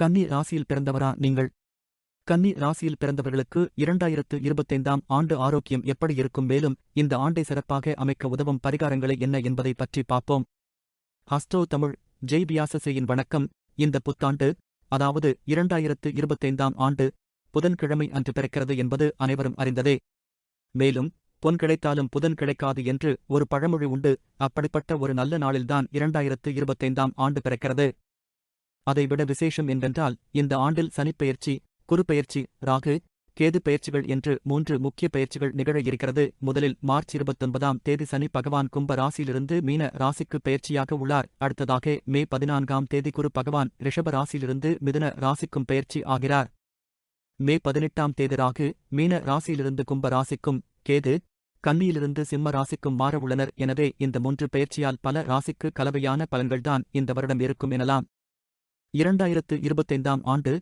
கன்னி ராசியில் பிறந்தவரா நீங்கள்? கன்னி ராசியில் பிறந்தவர்களுக்கு இரண்டாயிரத்து இருபத்தைந்தாம் ஆண்டு ஆரோக்கியம் எப்படி இருக்கும்? மேலும் இந்த ஆண்டை சிறப்பாக அமைக்க உதவும் பரிகாரங்களை என்ன என்பதை பற்றி பார்ப்போம். ஹஸ்டோ தமிழ் ஜெய் பியாசசேயின் வணக்கம். இந்த புத்தாண்டு அதாவது இரண்டாயிரத்து இருபத்தைந்தாம் ஆண்டு புதன்கிழமை அன்று பிறக்கிறது என்பது அனைவரும் அறிந்ததே. மேலும் பொன் கிடைத்தாலும் புதன் கிடைக்காது என்று ஒரு பழமொழி உண்டு. அப்படிப்பட்ட ஒரு நல்ல நாளில்தான் இரண்டாயிரத்து இருபத்தைந்தாம் ஆண்டு பிறக்கிறது. அதைவிட விசேஷம் என்றென்றால் இந்த ஆண்டில் சனிப்பெயர்ச்சி குருபெயர்ச்சி ராகு கேது பெயர்ச்சிகள் என்று மூன்று முக்கிய பெயர்ச்சிகள் நிகழ இருக்கிறது. முதலில் மார்ச் இருபத்தொன்பதாம் தேதி சனி பகவான் கும்ப ராசியிலிருந்து மீன ராசிக்கு பெயர்ச்சியாக உள்ளார். அடுத்ததாக மே பதினான்காம் தேதி குரு பகவான் ரிஷப ராசியிலிருந்து மிதுன ராசிக்கும் பெயர்ச்சி ஆகிறார். மே பதினெட்டாம் தேதி ராகு மீன ராசியிலிருந்து கும்ப ராசிக்கும் கேது கன்னியிலிருந்து சிம்ம ராசிக்கும் மாற உள்ளனர். எனவே இந்த மூன்று பெயர்ச்சியால் பல ராசிக்கு கலவையான பலன்கள்தான் இந்த வருடம் இருக்கும் எனலாம். இரண்டாயிரத்து இருபத்தைந்தாம் ஆண்டு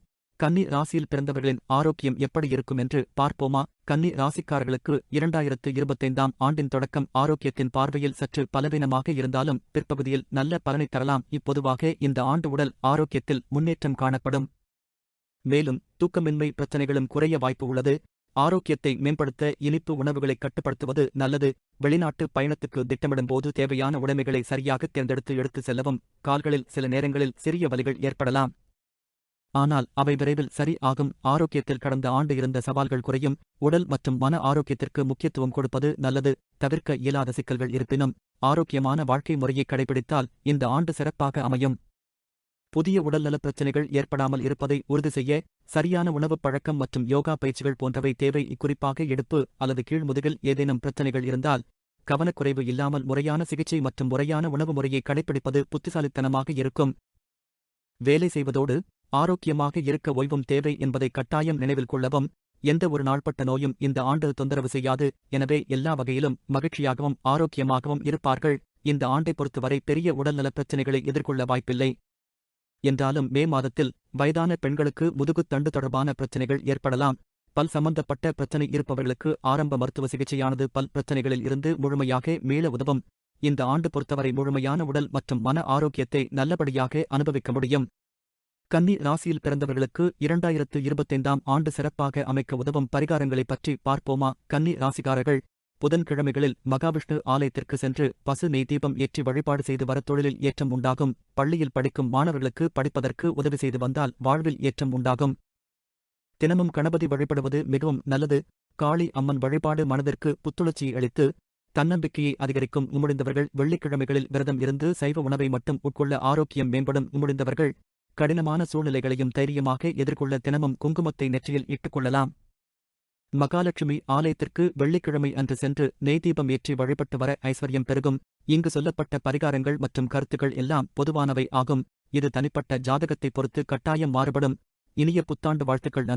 கன்னி ராசியில் பிறந்தவர்களின் ஆரோக்கியம் எப்படி இருக்கும் என்று பார்ப்போமா? கன்னி ராசிக்காரர்களுக்கு இரண்டாயிரத்து இருபத்தைந்தாம் ஆண்டின் தொடக்கம் ஆரோக்கியத்தின் பார்வையில் சற்று பலவீனமாக இருந்தாலும் பிற்பகுதியில் நல்ல பலனை தரலாம். இப்பொதுவாக இந்த ஆண்டு உடல் ஆரோக்கியத்தில் முன்னேற்றம் காணப்படும். மேலும் தூக்கமின்மை பிரச்சனைகளும் குறைய வாய்ப்பு உள்ளது. ஆரோக்கியத்தை மேம்படுத்த இனிப்பு உணவுகளை கட்டுப்படுத்துவது நல்லது. வெளிநாட்டு பயணத்துக்கு திட்டமிடும்போது தேவையான உடைமைகளை சரியாக தேர்ந்தெடுத்து எடுத்து செல்லவும். கால்களில் சில நேரங்களில் சிறிய வலிகள் ஏற்படலாம். ஆனால் அவை விரைவில் சரி ஆகும். ஆரோக்கியத்தில் கடந்த ஆண்டு இருந்த சவால்கள் குறையும். உடல் மற்றும் மன ஆரோக்கியத்திற்கு முக்கியத்துவம் கொடுப்பது நல்லது. தவிர்க்க இயலாத சிக்கல்கள் இருப்பினும் ஆரோக்கியமான வாழ்க்கை முறையை கடைபிடித்தால் இந்த ஆண்டு சிறப்பாக அமையும். புதிய உடல்நலப் பிரச்சினைகள் ஏற்படாமல் இருப்பதை உறுதி செய்ய சரியான உணவுப் பழக்கம் மற்றும் யோகா பயிற்சிகள் போன்றவை தேவை. இக்குறிப்பாக இடுப்பு அல்லது கீழ்முதுகில் ஏதேனும் பிரச்சினைகள் இருந்தால் கவனக்குறைவு இல்லாமல் முறையான சிகிச்சை மற்றும் முறையான உணவு முறையை கடைபிடிப்பது புத்திசாலித்தனமாக இருக்கும். வேலை செய்வதோடு ஆரோக்கியமாக இருக்க ஓய்வும் தேவை என்பதை கட்டாயம் நினைவில் கொள்ளவும் எந்த ஒரு நாள்பட்ட நோயும் இந்த ஆண்டு தொந்தரவு செய்யாது. எனவே எல்லா வகையிலும் மகிழ்ச்சியாகவும் ஆரோக்கியமாகவும் இருப்பார்கள். இந்த ஆண்டை பொறுத்தவரை பெரிய உடல்நலப் பிரச்சினைகளை எதிர்கொள்ள வாய்ப்பில்லை. என்றாலும் மே மாதத்தில் வயதான பெண்களுக்கு முதுகுத்தண்டு தொடர்பான பிரச்சினைகள் ஏற்படலாம். பல் சம்பந்தப்பட்ட பிரச்சனை இருப்பவர்களுக்கு ஆரம்ப மருத்துவ சிகிச்சையானது பல் பிரச்சனைகளில் இருந்து முழுமையாக மீள உதவும். இந்த ஆண்டு பொறுத்தவரை முழுமையான உடல் மற்றும் மன ஆரோக்கியத்தை நல்லபடியாக அனுபவிக்க முடியும். கன்னி ராசியில் பிறந்தவர்களுக்கு இரண்டாயிரத்து இருபத்தைந்தாம் ஆண்டு சிறப்பாக அமைக்க உதவும் பரிகாரங்களைப் பற்றி பார்ப்போமா? கன்னி ராசிக்காரர்கள் புதன்கிழமைகளில் மகாவிஷ்ணு ஆலயத்திற்கு சென்று பசு நெய் தீபம் ஏற்றி வழிபாடு செய்து வர தொழிலில் ஏற்றம் உண்டாகும். பள்ளியில் படிக்கும் மாணவர்களுக்கு படிப்பதற்கு உதவி செய்து வந்தால் வாழ்வில் ஏற்றம் உண்டாகும். தினமும் கணபதி வழிபடுவது மிகவும் நல்லது. காளி அம்மன் வழிபாடு மனதிற்கு புத்துணர்ச்சியை அளித்து தன்னம்பிக்கையை அதிகரிக்கும் முடிந்தவர்கள் வெள்ளிக்கிழமைகளில் விரதம் இருந்து சைவ உணவை மட்டும் உட்கொள்ள ஆரோக்கியம் மேம்படும் முடிந்தவர்கள் கடினமான சூழ்நிலைகளையும் தைரியமாக எதிர்கொள்ள தினமும் குங்குமத்தை நெற்றியில் இட்டுக்கொள்ளலாம் மகாலட்சுமி ஆலயத்திற்கு வெள்ளிக்கிழமை அன்று சென்று நெய் தீபம் ஏற்றி வழிபட்டு வர ஐஸ்வர்யம் பெருகும். இங்கு சொல்லப்பட்ட பரிகாரங்கள் மற்றும் கருத்துக்கள் எல்லாம் பொதுவானவை ஆகும். இது தனிப்பட்ட ஜாதகத்தை பொறுத்து கட்டாயம் மாறுபடும். இனிய புத்தாண்டு வாழ்த்துக்கள் நன்